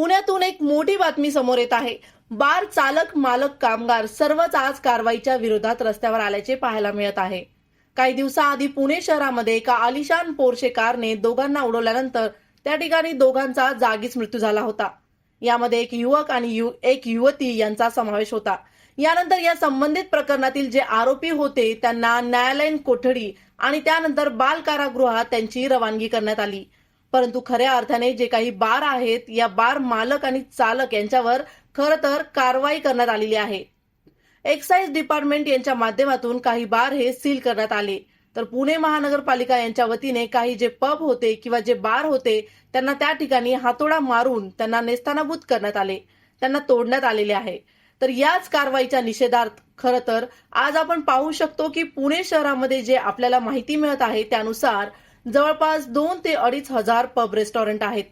पुण्यातून एक मोठी बातमी समोर येत आहे. बार चालक मालक कामगार सर्वच आज कारवाईच्या विरोधात रस्त्यावर आल्याचे पाहायला मिळत आहे. काही दिवसाआधी पुणे शहरामध्ये एका आलिशान पोरशे कारने दोघांना उडवल्यानंतर त्या ठिकाणी दोघांचा जागीच मृत्यू झाला होता. यामध्ये एक युवक आणि यु- एक युवती यांचा समावेश होता. यानंतर या संबंधित प्रकरणातील जे आरोपी होते त्यांना न्यायालयीन कोठडी आणि त्यानंतर बाल कारागृहात त्यांची रवानगी करण्यात आली. परंतु खऱ्या अर्थाने जे काही बार आहेत या बार मालक आणि चालक यांच्यावर खर तर कारवाई करण्यात आलेली आहे. एक्साईज डिपार्टमेंट यांच्या माध्यमातून काही बार हे सील करण्यात आले. तर पुणे महानगरपालिका यांच्या वतीने काही जे पब होते किंवा जे बार होते त्यांना त्या ठिकाणी हातोडा मारून त्यांना नेस्तानाभूत करण्यात आले. त्यांना तोडण्यात आलेले आहे. तर याच कारवाईच्या निषेधार्थ खर तर आज आपण पाहू शकतो की पुणे शहरामध्ये जे आपल्याला माहिती मिळत आहे त्यानुसार जवळपास दोन ते अडीच हजार पब रेस्टॉरंट आहेत.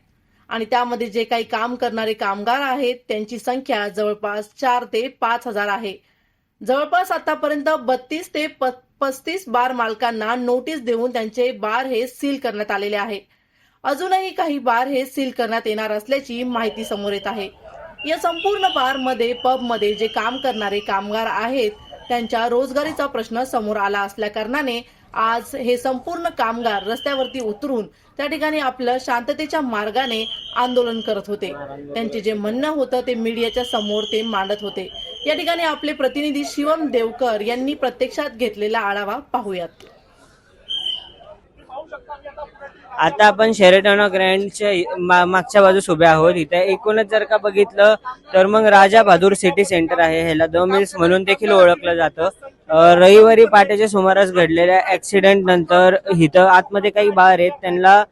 आणि त्यामध्ये जे काही काम करणारे कामगार आहेत त्यांची संख्या जवळपास चार ते पाच हजार आहे. जवळपास आतापर्यंत बत्तीस ते प- पस्तीस बार मालकांना नोटीस देऊन त्यांचे बार हे सील करण्यात आलेले आहे. अजूनही काही बार हे सील करण्यात येणार असल्याची माहिती समोर येत आहे. या संपूर्ण बारमध्ये पबमध्ये जे काम करणारे कामगार आहेत त्यांच्या रोजगारीचा प्रश्न समोर आला असल्या कारणाने आज हे संपूर्ण कामगार रस्त्यावरती उतरून त्या ठिकाणी आपलं शांततेच्या मार्गाने आंदोलन करत होते. त्यांचे जे म्हणणं होतं ते मीडियाच्या समोर ते मांडत होते. या ठिकाणी आपले प्रतिनिधी शिवम देवकर यांनी प्रत्यक्षात घेतलेला आढावा पाहूयात. आता आपण शेरेटॉन ग्रँडच्या मा- मागच्या बाजूस उभे आहोत. इथे एकूणच जर का बघितलं तर मग राजा बहादूर सिटी सेंटर आहे. ह्याला द मिल्स म्हणून देखील ओळखलं जातं. रविवारी पहाटेच्या सुमारास घडलेल्या ऍक्सिडेंट नंतर इथं आतमध्ये काही बार आहेत. त्यांना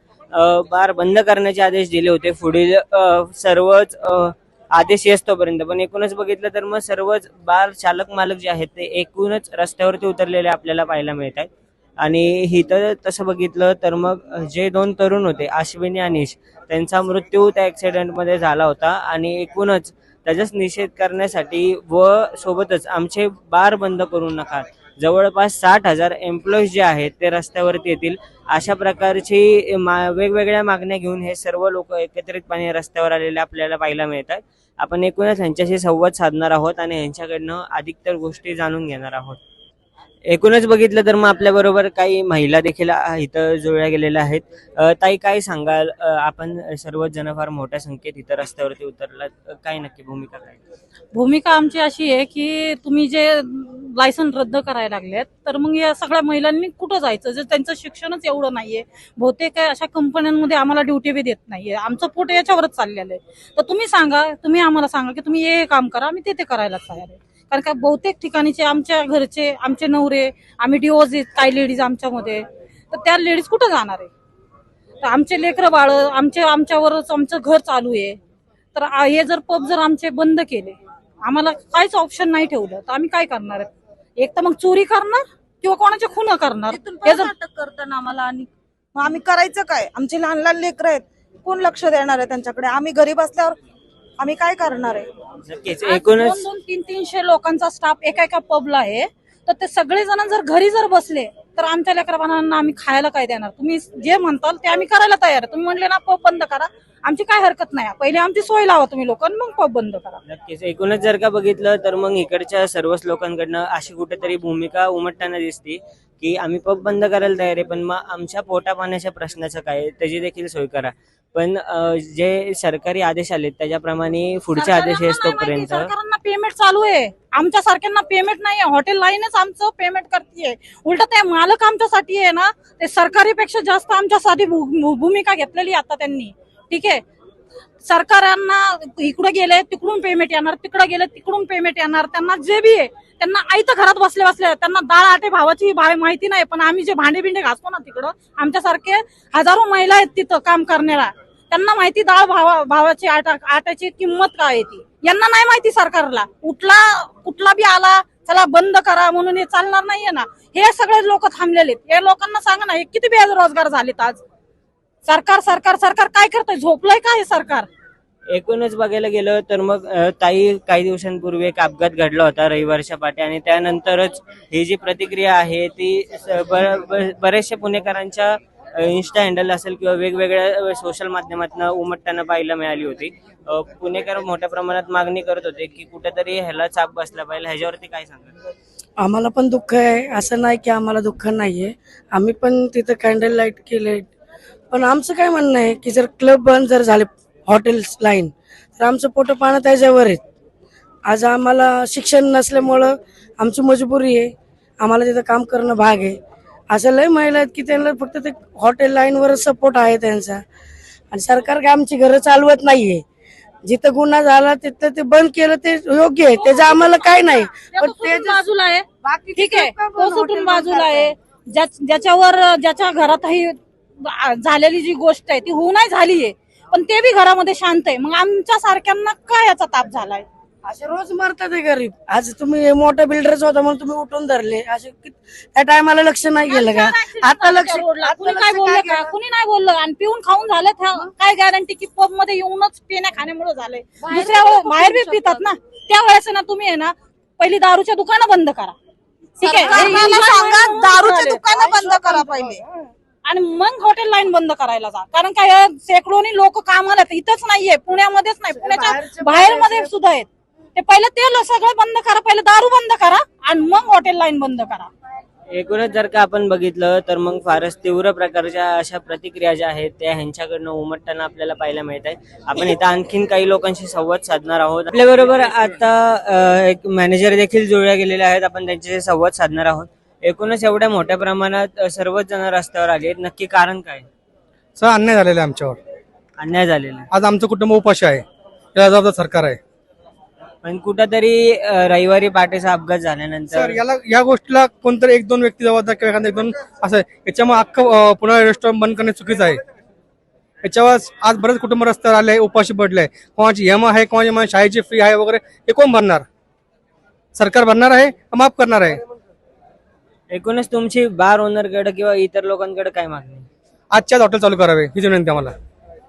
बार बंद करण्याचे आदेश दिले होते. पुढील सर्वच आदेश येतोपर्यंत पण एकूणच बघितलं तर मग सर्वच बार चालक मालक जे आहेत ते एकूणच रस्त्यावरती उतरलेले आपल्याला पाहायला मिळत आहेत. आणि इथं तसं बघितलं तर मग जे दोन तरुण होते आश्विनी आणि त्यांचा मृत्यू त्या ॲक्सिडेंटमध्ये झाला होता. आणि एकूणच त्याचाच निषेध करण्यासाठी व सोबतच आमचे बार बंद करू नका. जवळपास साठ हजार एम्प्लॉईज जे आहेत ते रस्त्यावरती येतील. अशा प्रकारची मा वेगवेगळ्या मागण्या घेऊन हे सर्व लोक एकत्रितपणे रस्त्यावर आलेले आपल्याला पाहायला मिळतात. आपण एकूणच ह्यांच्याशी संवाद साधणार आहोत आणि यांच्याकडनं अधिकतर गोष्टी जाणून घेणार आहोत. एकूणच बघितलं तर मग आपल्या बरोबर काही महिला देखील इथं जुळल्या गेलेल्या आहेत. ताई काय सांगाल? आपण सर्वच जण फार मोठ्या संख्येत इथं रस्त्यावरती उतरला काय नक्की भूमिका काय? भूमिका आमची अशी आहे की तुम्ही जे लायसन रद्द करायला लागलेत तर मग या सगळ्या महिलांनी कुठं जायचं? जर त्यांचं शिक्षणच एवढं नाहीये बहुतेक काय अशा कंपन्यांमध्ये आम्हाला ड्युटी बी देत नाहीये. आमचं पोट याच्यावरच चाललेलं आहे. तर तुम्ही सांगा तुम्ही आम्हाला सांगा की तुम्ही हे काम करा आम्ही ते करायला तयार आहे. कारण का बहुतेक ठिकाणीचे आमच्या घरचे आमचे नवरे आम्ही डिवोर्स काही लेडीज आमच्यामध्ये तर त्या लेडीज कुठं जाणार आहे? तर आमचे लेकरं बाळ आमचे आमच्यावरच आमचं घर चालू आहे. तर हे जर पब जर आमचे बंद केले आम्हाला काहीच ऑप्शन नाही ठेवलं तर आम्ही काय करणार आहे? एक तर मग चोरी करणार किंवा कोणाच्या खून करणार? हे जर अटक करताना आम्हाला आणि मग आम्ही करायचं काय? आमचे लहान लहान लेकरं आहेत कोण लक्ष देणार आहे त्यांच्याकडे? आम्ही गरीब असल्यावर आम्ही काय करणार आहे? नक्कीच. एकूणच दोन दोन तीन तीनशे लोकांचा स्टाफ एका एका पबला आहे. तर ते सगळे जण जर घरी जर बसले तर आमच्या लेकरांना आम्ही खायला काय देणार? तुम्ही जे म्हणताल ते आम्ही करायला तयार आहे. तुम्ही म्हणले ना पब बंद करा. आमची काय हरकत नाही. पहिले आमची सोय लावा तुम्ही लोक मग पब बंद करा. नक्कीच. एकूणच जर का बघितलं तर मग इकडच्या सर्वच लोकांकडनं अशी कुठेतरी भूमिका उमटताना दिसते की आम्ही पब बंद करायला तयार आहे पण मग आमच्या पोटा पाण्याच्या प्रश्नाचं काय त्याची देखील सोय करा. पण जे सरकारी आदेश आले त्याच्याप्रमाणे पुढचे आदेश येतोपर्यंत सरकारांना पेमेंट चालू आहे. आमच्या सारख्यांना पेमेंट नाही हॉटेल लाईनच आमचं पेमेंट करते उलट ते मालक आमच्यासाठी आहे ना ते सरकारीपेक्षा जास्त आमच्यासाठी भूमिका घेतलेली आहे आता त्यांनी. ठीक आहे? सरकारांना इकडे गेले तिकडून पेमेंट येणार तिकडे गेले तिकडून पेमेंट येणार. त्यांना जे बी आहे त्यांना आईत घरात बसले बसले त्यांना डाळ आटे भावाची भा- माहिती नाही पण आम्ही जे भांडे बिंडे घासतो ना तिकडं आमच्यासारखे हजारो महिला आहेत तिथं काम करणाऱ्या त्यांना माहिती डाळ भावा भावाची आटा आट्याची किंमत काय आहे ती? यांना नाही माहिती सरकारला. कुठला कुठला बी आला त्याला बंद करा म्हणून हे चालणार नाहीये ना. हे सगळे लोक थांबलेले आहेत. हे लोकांना सांगा ना हे किती बेरोजगार झालेत आज? सरकार सरकार सरकार काय करतंय? झोपलंय का हे सरकार? एकूणच बघायला गेलं तर मग अ, ताई काही दिवसांपूर्वी एक अपघात घडला होता रविवारच्या पाठी आणि त्यानंतरच ही जी प्रतिक्रिया आहे ती स- ब- ब- बऱ्याचशा पुणेकरांच्या इन्स्टा हँडल असेल किंवा वेगवेगळ्या सोशल माध्यमातून उमटताना पाहायला मिळाली होती. अ, पुणेकर मोठ्या प्रमाणात मागणी करत होते की कुठेतरी ह्याला चाप बसला पाहिजे. ह्याच्यावरती काय सांगाल? आम्हाला पण दुःख आहे. असं नाही की आम्हाला दुःख नाहीये. आम्ही पण तिथं कॅन्डल लाइट केले पण आमचं काय म्हणणं आहे की जर क्लब बंद जर झाले हॉटेल्स लाईन तर आमचं पोट पाणं त्याच्यावर आहेत. आज आम्हाला शिक्षण नसल्यामुळं आमची मजबुरी आहे. आम्हाला तिथं काम करणं भाग आहे. असं लय महिला आहेत की त्यांना फक्त ते हॉटेल लाईनवरच सपोर्ट आहे त्यांचा. आणि सरकार काय आमची घरं चालवत नाहीये. जिथं गुन्हा झाला तिथं ते बंद केलं ते योग्य आहे. त्याचं आम्हाला काय नाही. पण तो बाजूला आहे. बाकी ठीक आहे. काय तो सुटून बाजूला आहे. ज्या- ज्याच्यावर ज्याच्या घरातही झालेली जी गोष्ट आहे ती होऊ नाही झालीये. पण ते बी घरामध्ये शांत आहे. मग आमच्या सारख्यांना काय याचा ताप झालाय? असे रोज मरतात गरीब. आज तुम्ही मोठा बिल्डरच होता म्हणून तुम्ही उठून धरले. असे कि- त्या टायमाला लक्ष नाही गेलं का? आता लक्ष रोडला. कुणी काय बोललं का? कुणी नाही बोललं. आणि पिऊन खाऊन झालं त्या- काय गॅरंटी की पबमध्ये येऊनच पिण्या खाण्यामुळे झालंय? दुसऱ्या वेळी बाहेर बी पितात ना? त्या वेळेस ना तुम्ही आहे ना पहिली दारूच्या दुकानं बंद करा. ठीक आहे? हे सरकारला enjoy सांगा म्हणून दारूची झाले. दुकानं बंद करा पहिले. आणि मग हॉटेल लाईन बंद करायला जा. कारण काय शेकडोनी लोक कामाला आहेत. इथंच नाहीये. पुण्यामध्येच नाही. पुण्याच्या बाहेर मध्ये सुद्धा आहेत. ते पहिलं ते सगळं बंद करा. पहिलं दारू बंद करा. आणि मग हॉटेल लाईन बंद करा. एकूणच जर का आपण बघितलं तर मग फारच तीव्र प्रकारच्या अशा प्रतिक्रिया ज्या आहेत त्या ह्यांच्याकडनं उमटताना आपल्याला पाहायला मिळत आहेत. आपण इथं आणखीन काही लोकांशी संवाद साधणार आहोत. आपल्या बरोबर आता एक मॅनेजर देखील जुळल्या गेलेले आहेत. आपण त्यांच्याशी संवाद साधणार आहोत. एकूणच एवढ्या मोठ्या प्रमाणात अं, सर्वच जण रस्त्यावर आले. आहेत नक्की कारण काय? सर अन्याय झालेला आहे आमच्यावर. अन्याय झालेला. आहे. आज आमचं कुटुंब उपाशी आहे. याला जबाबदार सरकार आहे. पण कुठंतरी अं, रविवारी पहाटेचा अपघात सर झाल्यानंतर याला या गोष्टीला कोणतरी एक दोन व्यक्ती जबाबदार किंवा एखादा एक दोन असं आहे. याच्यामुळे अख्खं अं, पुन्हा रेस्टॉरंट बंद करणे चुकीचं आहे. याच्यावर आज बरेच कुटुंब रस्त्यावर आले उपाशी पडले. कोणाची एम आहे कोणाची शाळेची फी आहे वगैरे हे कोण भरणार? सरकार भरणार आहे का माफ करणार आहे? एकूणच तुमची बार ओनरकडे किंवा इतर लोकांकडे काय मागणी? आजच्याच हॉटेल चालू करावे ही विनंती आम्हाला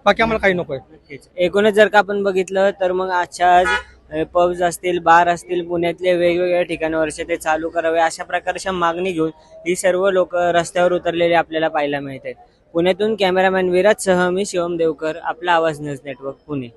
बाकी आम्हाला काही नको आहे नक्कीच. एकूणच जर का आपण बघितलं तर मग आजच्या आज पब्स असतील बार असतील पुण्यातले वेगवेगळ्या ठिकाणावरचे ते चालू करावे अशा प्रकारच्या मागणी घेऊन ही सर्व लोक रस्त्यावर उतरलेले आपल्याला पाहायला मिळत आहेत पुण्यातून कॅमेरामॅन विराज सह मी शिवम देवकर आपला आवाज न्यूज नेटवर्क पुणे